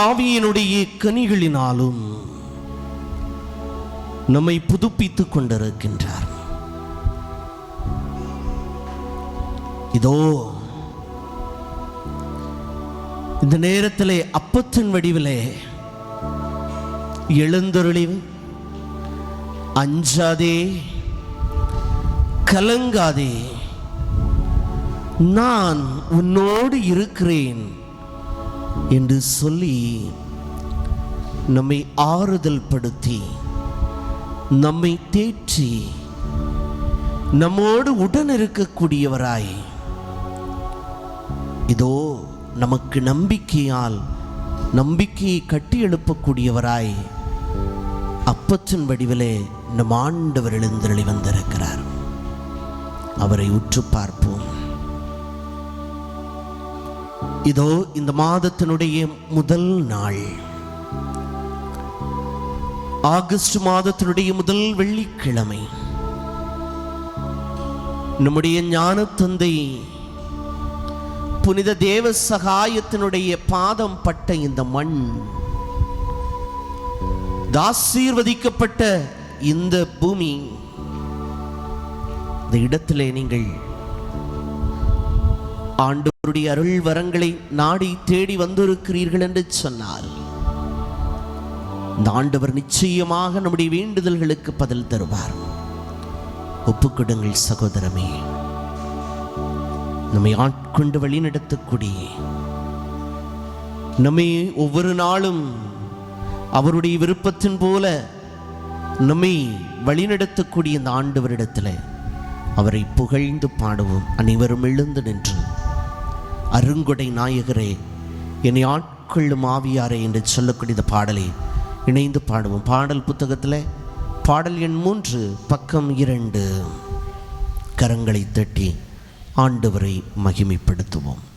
ஆவியினுடைய கனிகளினாலும் நம்மை புதுப்பித்துக் கொண்டிருக்கின்றார். இதோ இந்த நேரத்திலே அப்பத்தின் வடிவிலே எழுந்தொருளிவு அஞ்சாதே கலங்காதே நான் உன்னோடு இருக்கிறேன். என்று சொல்லி நம்மை ஆறுதல் படுத்தி நம்மை தேற்றி நம்மோடு உடன் இருக்கக்கூடியவராய் இதோ நமக்கு நம்பிக்கையால் நம்பிக்கையை கட்டி எழுப்பக்கூடியவராய் அப்பத்தின் வடிவிலே நம் ஆண்டவர் எழுந்தருளி வந்திருக்கிறார். அவரை உற்று பார்ப்போம். இதோ இந்த மாதத்தினுடைய முதல் நாள். ஆகஸ்ட் மாதத்தினுடைய முதல் வெள்ளிக்கிழமை. நம்முடைய ஞான தந்தை புனித தேவ சகாயத்தினுடைய பாதம் பட்ட இந்த மண். தாசீர்வதிக்கப்பட்ட இந்த பூமி. இந்த இடத்திலே நீங்கள் அவருடைய அருள் வரங்களை நாடி தேடி வந்திருக்கிறீர்கள் என்று சொன்னார். இந்த ஆண்டவர் நிச்சயமாக நம்முடைய வேண்டுதல்களுக்கு பதில் தருவார். ஒப்புக்கொடுங்கள் சகோதரமே. நம்மை ஆட்கொண்டு வழிநடத்தக்கூடிய நம்மை ஒவ்வொரு நாளும் அவருடைய விருப்பத்தின் போல நம்மை வழிநடத்தக்கூடிய இந்த ஆண்டவரிடத்தில் அவரை புகழ்ந்து பாடுவோம். அனைவரும் எழுந்து நின்று அருங்கொடை நாயகரே என்னை ஆட்கொள்ளும் ஆவியாரே என்று சொல்லக்கூடிய இந்த பாடலை இணைந்து பாடுவோம். பாடல் புத்தகத்தில் பாடல் எண் மூன்று பக்கம் இரண்டு. கரங்களை தட்டி ஆண்டவரை மகிமைப்படுத்துவோம்.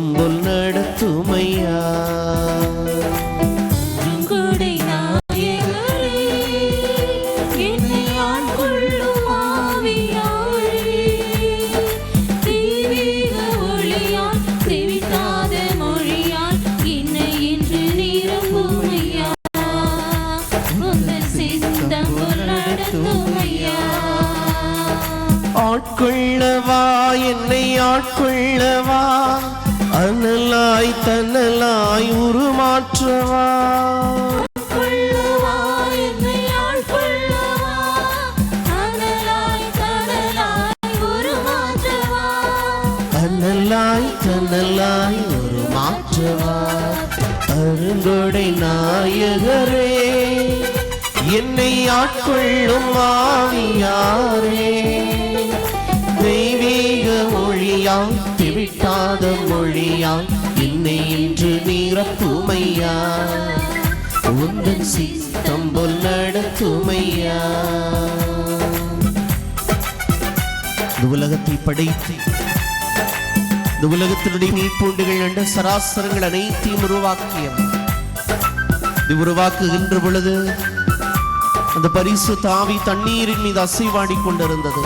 நடத்தும் ஐயா. ஆட்கொள்ளவா என்னை ஆட்கொள்ளவா? தன்னலாய் உருமாற்றவா. அனலாய் தன்னலாய் உருமாற்றவா. அருங்கொடை நாயகரே என்னை ஆட்கொள்ளும் ஆவியாரே. தெய்வீக மொழியால் திவிட்டாத மொழியால் என்னை இன்று நிரப்புமையா? உந்தன் சித்தம் போல் நடத்துமையா? உலகத்தை படைத்து இந்த உலகத்தினுடைய மீட்பூண்டுகள் என்ற சராசரங்கள் அனைத்தையும் உருவாக்கிய இது உருவாக்குகின்ற பொழுது அந்த பரிசு தாவி தண்ணீரின் மீது அசைவாடி கொண்டிருந்தது.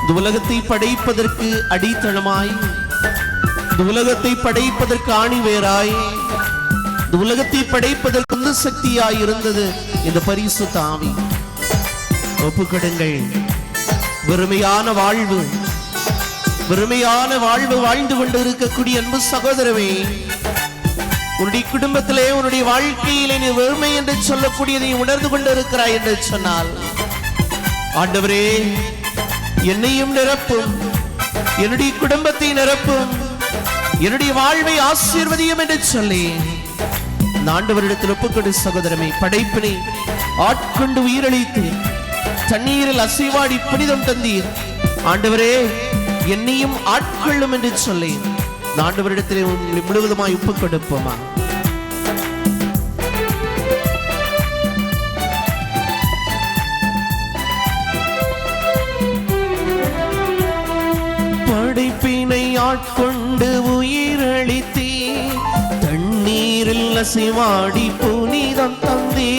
இந்த உலகத்தை படைப்பதற்கு அடித்தளமாய் இந்த உலகத்தை படைப்பதற்கு ஆணிவேராய் இந்த உலகத்தை படைப்பதற்கு உந்து சக்தியாய் இருந்தது இந்த பரிசு தாவி. ஒப்புக்கடுங்கள். வெறுமையான வாழ்வு வெறுமையான வாழ்வு வாழ்ந்து கொண்டு இருக்கக்கூடிய அன்பு சகோதரமே உன்னுடைய குடும்பத்திலே உன்னுடைய வாழ்க்கையிலே நீ வெறுமை என்று சொல்லக்கூடியதை உணர்ந்து கொண்டு இருக்கிறாய் என்று சொன்னால் ஆண்டவரே என்னையும் நிரப்பும் என்னுடைய குடும்பத்தை நிரப்பும் என்னுடைய வாழ்வை ஆசீர்வதியும் என்று சொல்லி இந்த ஆண்டவரிடத்தில் ஒப்புக்கொண்டு சகோதரமே படைப்பினை ஆட்கொண்டு உயிரளித்து தண்ணீரில் அசைவாடி புனிதம் தந்தீர். ஆண்டவரே என்னையும் ஆட்கொள்ளும் என்று சொல்லி இந்த ஆண்டவரிடத்தில் உங்களை முழுவதுமாய் ஒப்புக் கொடுப்போமா அசைவாடி புனிதம் தந்தே.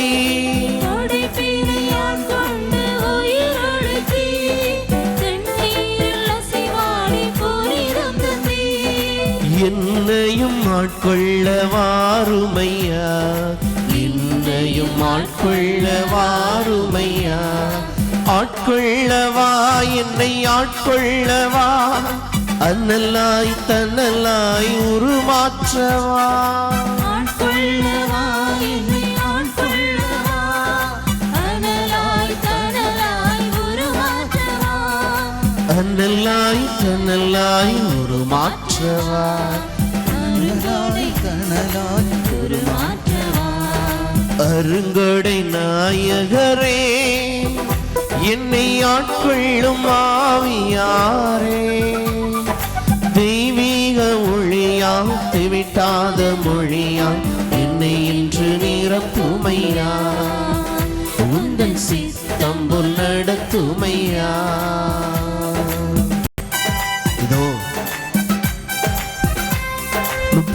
என்னையும் ஆட்கொள்ள வாருமையா? என்னையும் ஆட்கொள்ள வாருமையா? ஆட்கொள்ளவா என்னை ஆட்கொள்ளவா அன்னலாய் தன்னலாய் உருமாற்றவா உருமாற்றவா அருங்கொடை அருங்கொடை நாயகரே என்னை ஆட்கொள்ளும் ஆவியாரே. தெய்வீக ஒளியால் திவிட்டாத மொழியால் என்னை இன்று நிரப்புமையா. உந்தன் சித்தம் நடத்துமையா.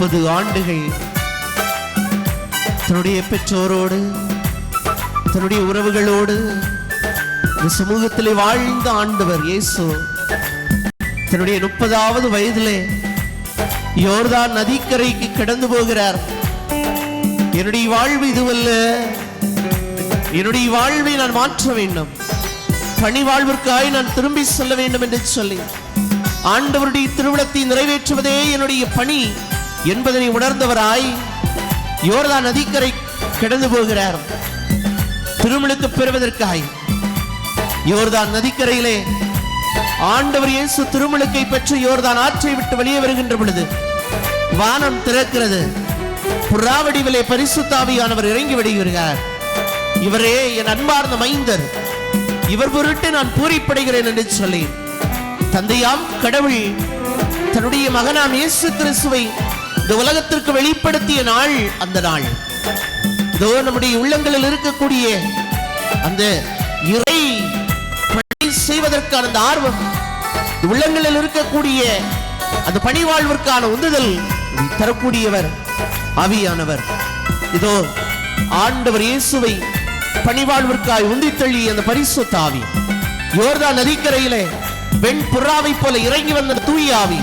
முப்பது ஆண்டுகள் தன்னுடைய பெற்றோரோடு தன்னுடைய உறவுகளோடு இந்த சமூகத்திலே வாழ்ந்த ஆண்டவர் இயேசு தன்னுடைய முப்பதாவது வயதிலே யோர்தான் நதிக்கரைக்கு கடந்து போகிறார். என்னுடைய வாழ்வு இதுவல்ல. என்னுடைய வாழ்வை நான் மாற்ற வேண்டும். பணி வாழ்விற்காய் நான் திரும்பி செல்ல வேண்டும் என்று சொல்லி ஆண்டவருடைய திருவிழத்தை நிறைவேற்றுவதே என்னுடைய பணி. என்பதனை உணர்ந்தவராய் யோர்தான் நதிக்கரை கிடந்து போகிறார். திருமணத்து பெறுவதற்காய் யோர்தான் நதிக்கரையிலே ஆண்டவர் இயேசு திருமுழுக்கை பெற்று யோர்தான் ஆற்றை விட்டு வெளியே வருகின்ற பொழுது வானம் திறக்கிறது. புறாவடிவிலே பரிசுத்தாவியானவர் இறங்கி விடுகிறார். இவரே என் அன்பார்ந்த மைந்தர். இவர் பொருட்டு நான் பூரிப்படைகிறேன் என்று சொல்லி தந்தையாம் கடவுள் தன்னுடைய மகனாம் இயேசு கிறிஸ்துவை இந்த உலகத்திற்கு வெளிப்படுத்திய நாள் அந்த நாள். இதோ நம்முடைய உள்ளங்களில் இருக்கக்கூடிய அந்த இறை பணி செய்வதற்கான அந்த ஆர்வம் உள்ளங்களில் இருக்கக்கூடிய அந்த பணிவாழ்விற்கான உந்துதல் தரக்கூடியவர் ஆவியானவர். இதோ ஆண்டவர் இயேசுவை பணிவாழ்விற்காய் உந்தி தள்ளி அந்த பரிசு தாவி யோர்தான் நதிக்கரையிலே வெண் புறாவை போல இறங்கி வந்த தூய் ஆவி.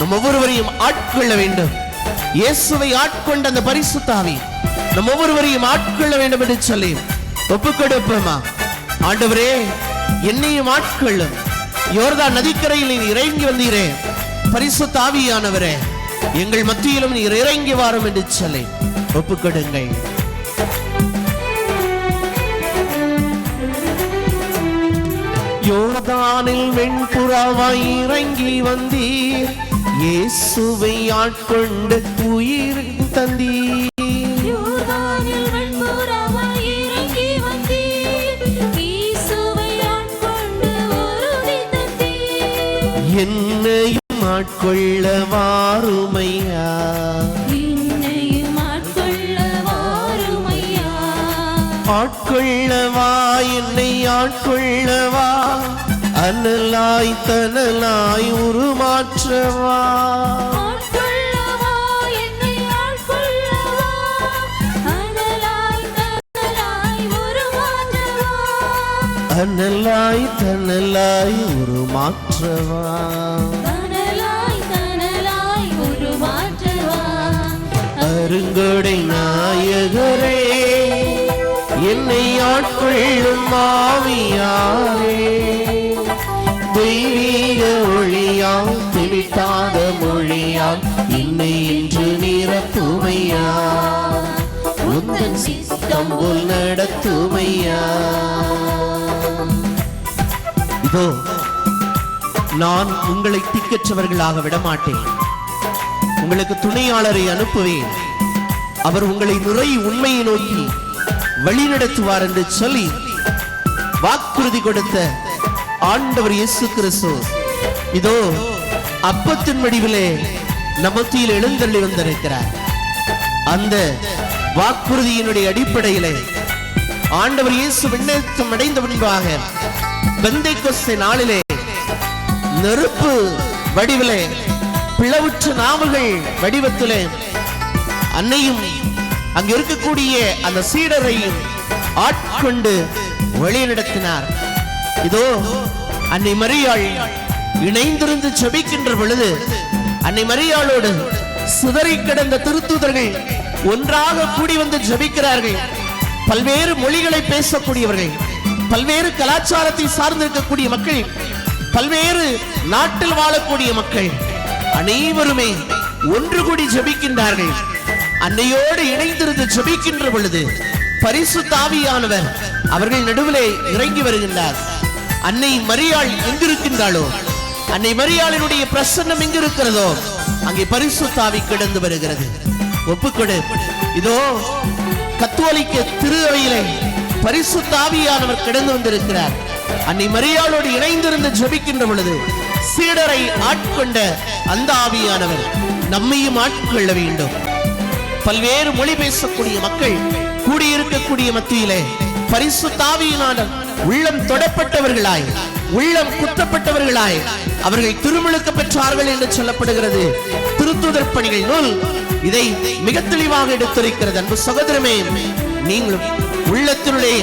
நம் ஒவ்வொருவரையும் ஆட்கொள்ள வேண்டும். இயேசுவை ஆட்கொண்ட அந்த பரிசு தாவி நம் ஒவ்வொருவரையும் ஆட்கொள்ள வேண்டும் என்று சொல்லி ஒப்புக்கொடுப்போமா? ஆண்டவரே என்னையும் ஆட்கொள்ளும் யோர்தான் நதிக்கரையில் நீ இறங்கி வந்தீரே. பரிசு தாவியானவரே எங்கள் மத்தியிலும் நீர் இறங்கி வாரும் என்று சொல்லி ஒப்புக்கொடுங்கள். யோர்தானில் வெண்புறாவாய் இறங்கி வந்தீர். இயேசுவை ஆட்கொண்டு உயிர் வாருமையா. என்னையும் ஆட்கொள்ள வாருமையா. ஆட்கொள்ளவா என்னை ஆட்கொள்ளவா அனலாய் தனலாய் உருமாற்றவா. அனலாய் தனலாய் உருமாற்றவா. அருங்கொடை நாயகரே என்னை ஆட்கொள்ளும் ஆவியாரே தெய்வீக ஒளியால் திவிட்டாத மொழியால் இன்னை இன்று நிரப்புமையா? உந்தன் சித்தம் போல் நடத்துமையா? இதோ நான் உங்களை திக்கற்றவர்களாக விடமாட்டேன். உங்களுக்கு துணையாளரை அனுப்புவேன். அவர் உங்களை நிறை உண்மையை நோக்கி வழிநடத்துவார் என்று சொல்லி வாக்குறுதி கொடுத்த ஆண்டவர் இயேசு கிறிஸ்து. இதோ அப்பத்தின் வடிவிலே நமத்தியில் எழுந்தள்ளி வந்திருக்கிறார். அந்த வாக்குறுதியினுடைய அடிப்படையிலே ஆண்டவர் இயேசு விண்ணேற்றம் அடைந்த முன்பாக பெந்தைக்கொஸ்தை நாளிலே நெருப்பு வடிவிலே பிளவுற்று நாவுகள் வடிவத்திலே அன்னையும் அங்க இருக்கக்கூடிய அந்த சீடரையும் ஆட்கொண்டு வழிநடத்தினார். இதோ அன்னை மரியாள் இணைந்திருந்து ஜெபிக்கின்ற பொழுது அன்னை மரியாளோடு சிதறி கிடந்த திருத்தூதர்கள் ஒன்றாக கூடி வந்து ஜபிக்கிறார்கள். பல்வேறு மொழிகளை பேசக்கூடியவர்கள் பல்வேறு கலாச்சாரத்தை சார்ந்திருக்கக்கூடிய மக்கள் பல்வேறு நாட்டில் வாழக்கூடிய மக்கள் அனைவருமே ஒன்று கூடி ஜெபிக்கின்றார்கள். அன்னையோடு இணைந்திருந்து ஜெபிக்கின்ற பொழுது பரிசு தாவியானவர் அவர்கள் நடுவிலே இறங்கி வருகின்றார். அன்னை மரியாள் எங்கிருக்கின்றாளோ? அன்னை மரியாளினுடைய பிரசன்னம் எங்கு இருக்கிறதோ அங்கே பரிசு தாவி கிடந்து வருகிறது. ஒப்புக்கொடு. இதோ கத்தோலிக்க திரு அவையிலே பரிசு தாவியானவர் கிடந்து வந்திருக்கிறார். அன்னை மரியாளோடு இணைந்திருந்து ஜபிக்கின்ற பொழுது சீடரை ஆட்கொண்ட அந்த ஆவியானவர் நம்மையும் ஆட்கொள்ள வேண்டும். பல்வேறு மொழி பேசக்கூடிய மக்கள் கூடியிருக்கக்கூடிய மத்தியிலே பரிசு தாவியினால உள்ளம் தொடப்பட்டவர்களாய் உள்ளம் குத்தப்பட்டவர்களாய் அவர்கள் திருமுழுக்க பெற்றார்கள் என்று சொல்லப்படுகிறது. திருத்துதர் பணிகள் நூல் இதை மிக தெளிவாக எடுத்துரைக்கிறது. அன்பு சகோதரமே நீங்களும் உள்ளத்தினுடைய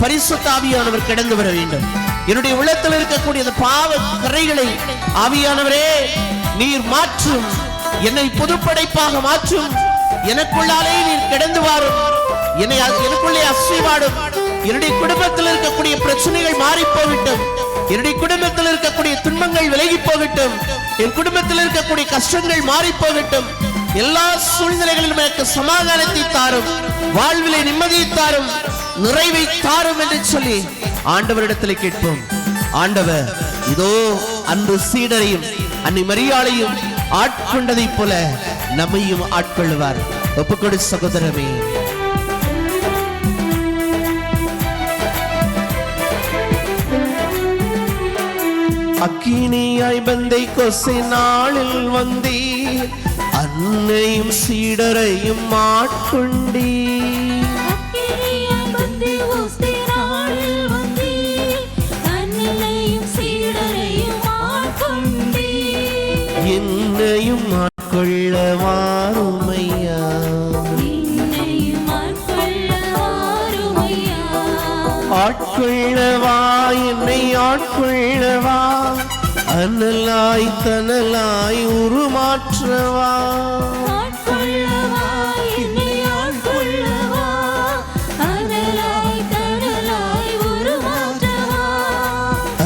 பரிசு தாவியானவர் கடந்து வர வேண்டும். என்னுடைய உள்ளத்தில் இருக்கக்கூடிய அந்த பாவ கரைகளை ஆவியானவரே நீர் மாற்றும் என்னை புதுப்படைப்பாக மாற்றும். எனக்குள்ளாலே நீர் கிடந்து வாரும். என்னை எனக்குள்ளே அசைவாடும். என்னுடைய குடும்பத்தில் இருக்கக்கூடிய பிரச்சனைகள் மாறி போகட்டும் என்னுடைய குடும்பத்தில் இருக்கக்கூடிய துன்பங்கள் விலகி போகட்டும் என் குடும்பத்தில் இருக்கக்கூடிய கஷ்டங்கள் மாறி போகட்டும் எல்லா சூழ்நிலைகளிலும் எனக்கு சமாதானத்தை தாரும் வாழ்விலை நிம்மதியை தாரும் நிறைவை தாரும் என்று சொல்லி ஆண்டவரிடத்தில் கேட்போம். ஆண்டவர் இதோ அன்று சீடரையும் அன்னை மரியாளையும் ஆட்கொண்டதைப் போல நம்மையும் ஆட்கொள்ளுவார். ஒப்புக்கொடு சகோதரமே. அக்கினியாய் பந்தை கொசை நாளில் வந்தீர். அன்னையும் சீடரையும் ஆட்கொண்டீர். அனலாய் தனலாய் உருமாற்றவா?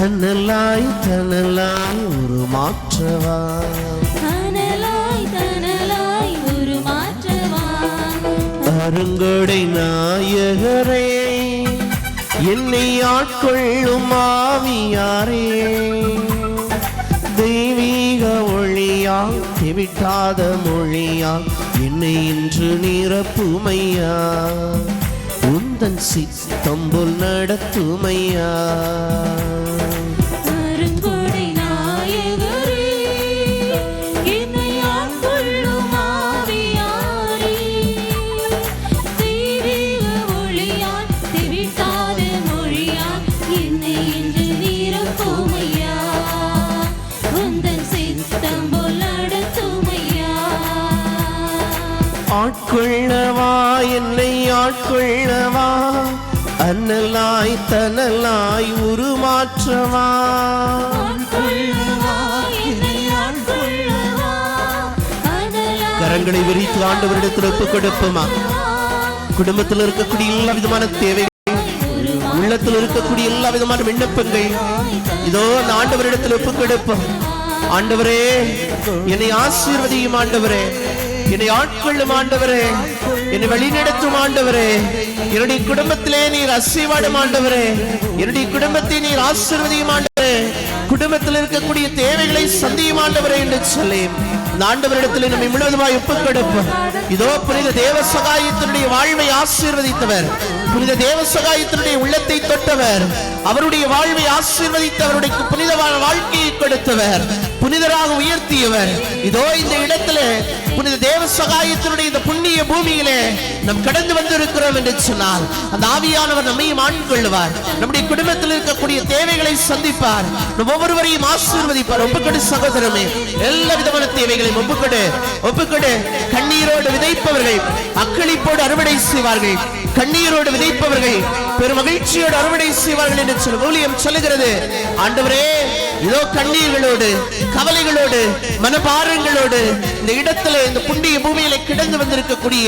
அனலாய் தனலாய் உருமாற்றவா. அருங்கொடை நாயகரே என்னை ஆட்கொள்ளும் ஆவியாரே. தெய்வீக ஒளியா தெவிட்டாத மொழியா என்னை இன்று நிரப்புமையா. உந்தன் சித்தம்புல் நடத்துமையா. ஆட்கொள்ளவா? என்னை ஆட்கொள்ளவா? அன்னலாய் தனலாய் உருமாற்றவா? கரங்களை விரித்து ஆண்டவரிடத்தில் ஒப்புக் கொடுப்போமா? குடும்பத்தில் இருக்கக்கூடிய எல்லா விதமான தேவைகள் உள்ளத்தில் இருக்கக்கூடிய எல்லா விதமான விண்ணப்பங்கள் இதோ அந்த ஆண்டவரிடத்தில் ஒப்புக் கொடுப்போம். ஆண்டவரே என்னை ஆசீர்வதியும் ஆண்டவரே. என்னை ஆட்கொள்ளும் ஆண்டவரே. என்னை வழிநடத்தும் ஆண்டவரே. என்னுடைய குடும்பத்திலே நீர் அசைவாடும் ஆண்டவரே. என்னுடைய குடும்பத்தை நீர் ஆசிர்வதியும் ஆண்டவரே. குடும்பத்தில் இருக்கக்கூடிய தேவைகளை சந்தியும் ஆண்டவரே என்று சொல்லி இந்த ஆண்டவரிடத்தில் நம்மை முழுவதுமாய் ஒப்புக் கொடுப்போம் இதோ புனித தேவ சகாயத்தினுடைய வாழ்வை ஆசீர்வதித்தவர். புனித தேவ சகாயத்தினுடைய உள்ளத்தை தொட்டவர். அவருடைய வாழ்வை ஆசீர்வதித்து அவருடைய புனித வாழ்க்கையை கொடுத்தவர். புனிதராக உயர்த்தியவர். இதோ இந்த இடத்துல புனித தேவ சகாயத்தினுடைய இந்த புண்ணிய பூமியிலே நம் கடந்து வந்திருக்கிறோம் என்று சொன்னால் அந்த ஆவியானவர் நம்மையும் ஆண்கொள்ளுவார் நம்முடைய குடும்பத்தில் இருக்கக்கூடிய தேவைகளை சந்திப்பார். நம் ஒவ்வொருவரையும் ஆசீர்வதிப்பார். ஒப்புக்கடு சகோதரமே எல்லா விதமான தேவைகளையும் ஒப்புக்கடு. ஒப்புக்கடு. கண்ணீரோடு விதைப்பவர்கள் அக்களிப்போடு அறுவடை செய்வார்கள். கண்ணீரோடு விதைப்பவர்கள் பெரும் மகிழ்ச்சியோடு அறுவடை செய்வார்கள் என்று சொல்ல ஊழியம் சொல்லுகிறது. ஆண்டவரே இதோ கண்ணீர்களோடு கவலைகளோடு மனபாரங்களோடு இந்த இடத்துல இந்த புண்ணிய பூமியில கிடந்து வந்திருக்கக்கூடிய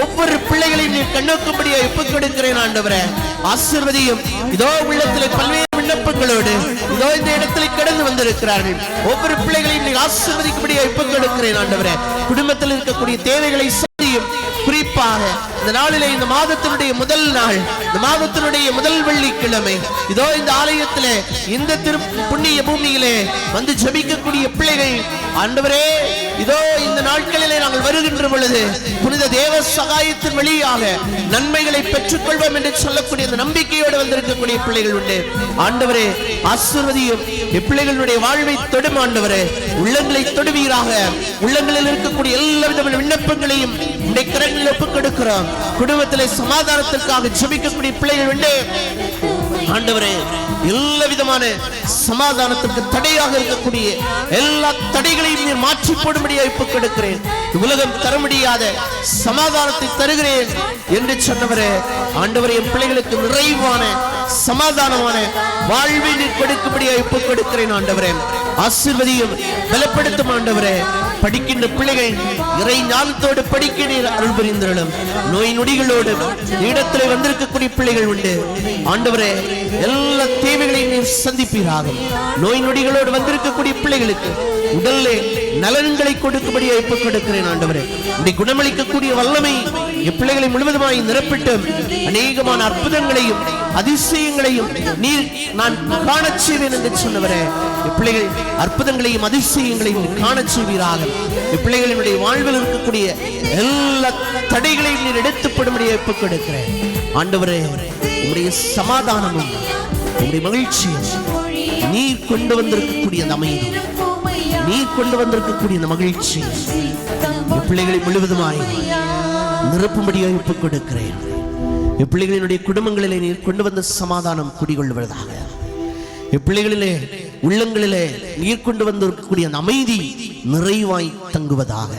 ஒவ்வொரு பிள்ளைகளையும் நீர் கண்ணோக்கும்படியா ஒப்புக் கொடுக்கிறேன் ஆண்டவரே. ஆசிர்வதியும். இதோ உள்ளத்துல பல்வேறு விண்ணப்பங்களோடு இதோ இந்த இடத்துல கடந்து வந்திருக்கிறார்கள். ஒவ்வொரு பிள்ளைகளையும் நீ ஆசிர்வதிக்கும்படியா ஒப்புக் கொடுக்கிறேன் ஆண்டவரே. குடும்பத்தில் இருக்கக்கூடிய தேவைகளை சந்தியும் குறிப்பாக இந்த நாளிலே இந்த மாதத்தினுடைய முதல் நாள் இந்த மாதத்தினுடைய முதல் வெள்ளிக்கிழமை. இதோ இந்த ஆலயத்திலே இந்த திரு புண்ணிய பூமியிலே வந்து ஜபிக்கக்கூடிய பிள்ளைகள் ஆண்டவரே இதோ இந்த நாட்களிலே நாங்கள் வருகின்ற பொழுது புனித தேவ சகாயத்தின் வழியாக நன்மைகளை பெற்றுக்கொள்வோம் என்று சொல்லக்கூடிய அந்த நம்பிக்கையோடு வந்திருக்கக்கூடிய பிள்ளைகள் உண்டு. ஆண்டவரே ஆசிர்வதியும். இப்பிள்ளைகளுடைய வாழ்வை தொடும் ஆண்டவரே. உள்ளங்களை தொடுவீராக. உள்ளங்களில் இருக்கக்கூடிய எல்லா விதமான விண்ணப்பங்களையும் உடைய கரங்களில் ஒப்புக் கொடுக்கிறோம். குடும்பத்திலே சமாதானத்திற்காக ஜபிக்கக்கூடிய பிள்ளைகள் உண்டு. ஆண்டவரே எல்லா விதமான சமாதானத்திற்கு தடையாக இருக்கக்கூடிய எல்லா தடைகளையும் நீர் மாற்றி போடும்படியா ஒப்புக் கெடுக்கிறேன். உலகம் தர முடியாத சமாதானத்தை தருகிறேன் என்று சொன்னவரே ஆண்டவரே என் பிள்ளைகளுக்கு நிறைவான சமாதானமான வாழ்வை நீர் கொடுக்கும்படியா ஒப்புக் கெடுக்கிறேன் ஆண்டவரே. ஆசிர்வதியும் பலப்படுத்தும் ஆண்டவரே. படிக்கின்ற பிள்ளைகள் இறை ஞானத்தோடு படிக்க நீர் அருள் புரிந்தருளும். நோய் நொடிகளோடு இடத்துல வந்திருக்கக்கூடிய பிள்ளைகள் உண்டு. ஆண்டவரே எல்லா தேவைகளையும் நீர் சந்திப்பீராக. நோய் நொடிகளோடு வந்திருக்கக்கூடிய பிள்ளைகளுக்கு உடல்ல நலன்களை கொடுக்கும்படி ஒப்புக் கொடுக்கிறேன் ஆண்டவரே. இப்படி குணமளிக்கக்கூடிய வல்லமை இப்பிள்ளைகளை முழுவதுமாய் நிரப்பிட்டு அநேகமான அற்புதங்களையும் அதிசயங்களையும் நீர் நான் காணச் செய்வேன் என்று சொன்னவரே. பிள்ளைகள் அற்புதங்களையும் அதிசயங்களையும் காண செய்வீராக. பிள்ளைகளினுடைய வாழ்வில் இருக்கக்கூடிய எல்லா தடைகளையும் நீர் எடுத்துப்படும்படி ஒப்புக் கொடுக்கிறேன் ஆண்டவரே உங்களுடைய சமாதானமும் உங்களுடைய மகிழ்ச்சியும் நீர் கொண்டு வந்திருக்கக்கூடிய அந்த அமைதி நீர் கொண்டு வந்திருக்கக்கூடிய அந்த மகிழ்ச்சி பிள்ளைகளை முழுவதுமாய் நிரப்பும்படியாக ஒப்புக் கொடுக்கிறேன் என் பிள்ளைகளினுடைய குடும்பங்களிலே நீர் கொண்டு வந்த சமாதானம் குடிகொள்வதாக இப்பிள்ளைகளிலே உள்ளங்களிலே நீர் கொண்டு வந்திருக்கக்கூடிய அந்த அமைதி நிறைவாய் தங்குவதாக.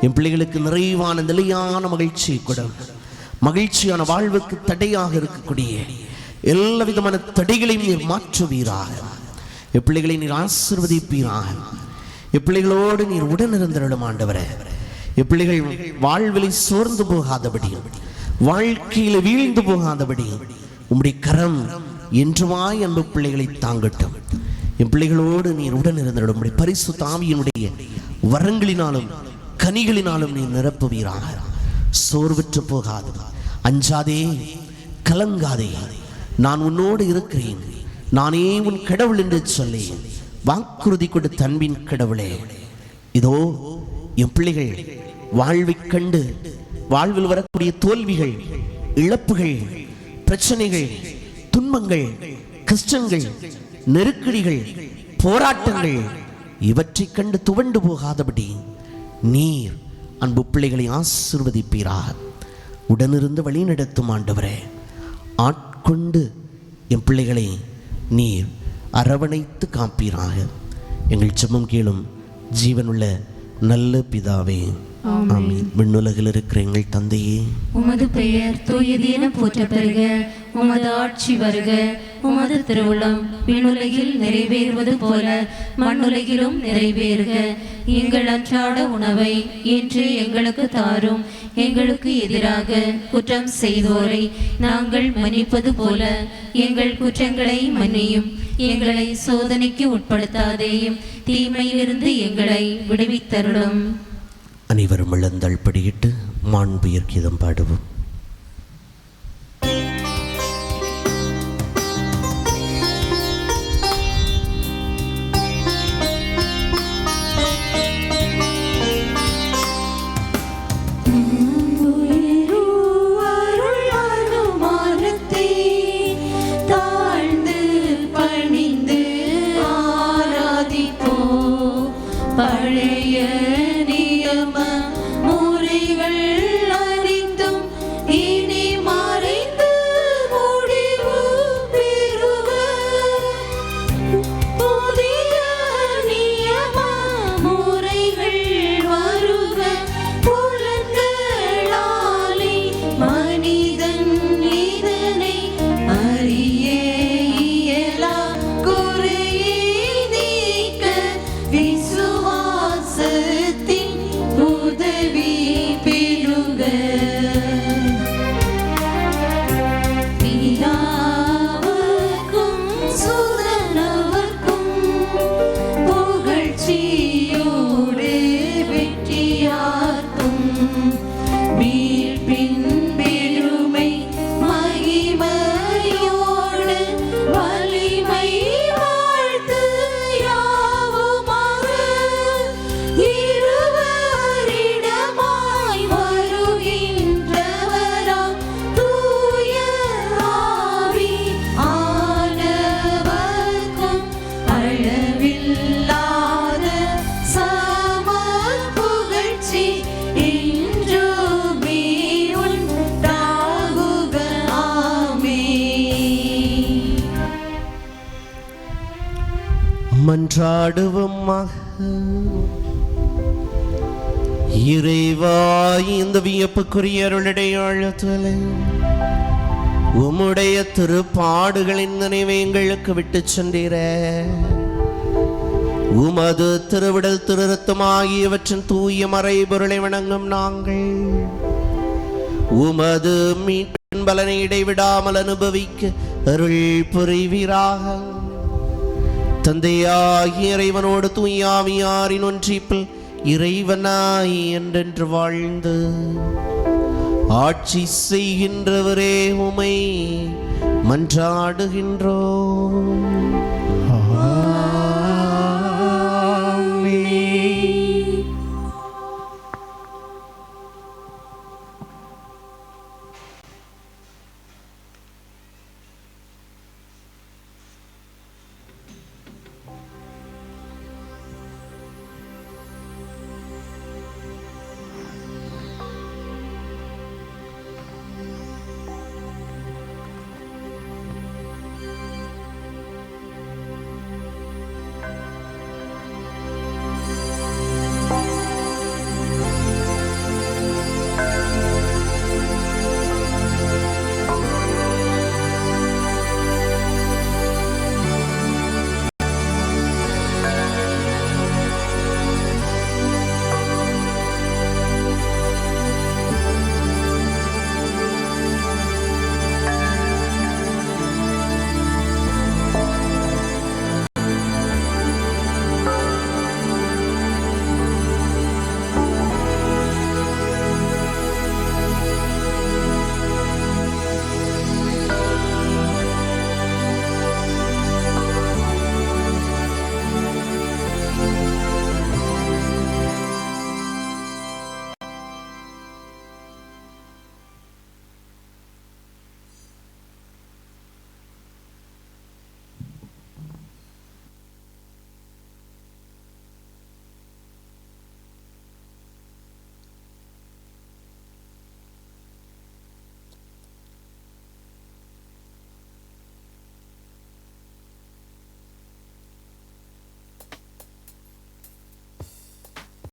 என் பிள்ளைகளுக்கு நிறைவான நிலையான மகிழ்ச்சி கூட. மகிழ்ச்சியான வாழ்வுக்கு தடையாக இருக்கக்கூடிய எல்லா விதமான தடைகளையும் நீர் மாற்றுவீராக. என் பிள்ளைகளை நீர் ஆசிர்வதிப்பீராக. என் பிள்ளைகளோடு நீர் உடனிருந்திருடும் ஆண்டவரே. என் பிள்ளைகள் வாழ்விலை சோர்ந்து போகாதபடி வாழ்க்கையில வீழ்ந்து போகாதபடி உம்முடைய கரம் என்றுமாய் அன்பு பிள்ளைகளை தாங்கட்டும். என் பிள்ளைகளோடு நீர் உடன் இருந்திருடும் பரிசு தாவியினுடைய வரங்களினாலும் கனிகளினாலும் நீர் நிரப்புவீராக. சோர்வற்று போகாது. அஞ்சாதே கலங்காதே. நான் உன்னோடு இருக்கிறேன். நானே உன் கடவுள் என்று சொல்லி வாக்குறுதி கொண்டு தன்பின் கடவுளே. இதோ என் பிள்ளைகள் வாழ்வைக் கண்டு வாழ்வில் வரக்கூடிய தோல்விகள் இழப்புகள் பிரச்சனைகள் துன்பங்கள் கஷ்டங்கள் நெருக்கடிகள் போராட்டங்கள் இவற்றைக் கண்டு துவண்டு போகாதபடி நீர் அன்பு பிள்ளைகளை ஆசிர்வதிப்பீராக. உடனிருந்து வழி நடத்தும் ஆண்டவரே ஆட்கொண்டு என் பிள்ளைகளை நீர் அரவணைத்து காப்பீராக. எங்கள் செம்மம் கேளும் ஜீவனுள்ள நல்ல பிதாவே ஆமென். விண்ணுலகில் இருக்கிற எங்கள் தந்தையே. உமது பெயர் தூயதென போற்ற பெறுக உமது ஆட்சி வருக. உமது திருவுளம் விண்ணுலகில் நிறைவேறுவது போல மண்ணுலகிலும் நிறைவேறுக. எங்கள் அன்றாட உணவை இன்று எங்களுக்கு தாரும். எங்களுக்கு எதிராக குற்றம் செய்தோரை நாங்கள் மன்னிப்பது போல எங்கள் குற்றங்களை மன்னியும். எங்களை சோதனைக்கு உட்படுத்தாதேயும். தீமையிலிருந்து எங்களை விடுவித்தருளும். அனைவரும் இழந்தாள் படியிட்டு மாண்புயர் கீதம் பாடுவோம். மன்றாடுவோமாக இறைவா இந்த வியப்புக்குரிய அருளடையாளத்தில் உம்முடைய திருப்பாடுகளின் நினைவை எங்களுக்கு விட்டுச் சென்றீர. உமது திருவிடல் திருரத்தம் ஆகியவற்றின் தூய மறை பொருளை வணங்கும் நாங்கள் உமது மீட்பின் பலனை இடைவிடாமல் அனுபவிக்க அருள் புரிவீராக. தந்தையாகிய இறைவனோடு தூயாவியாரின் ஒன்றிப்பில் இறைவனாய் என்றென்று வாழ்ந்து ஆட்சி செய்கின்றவரே உமை மன்றாடுகின்றோம்.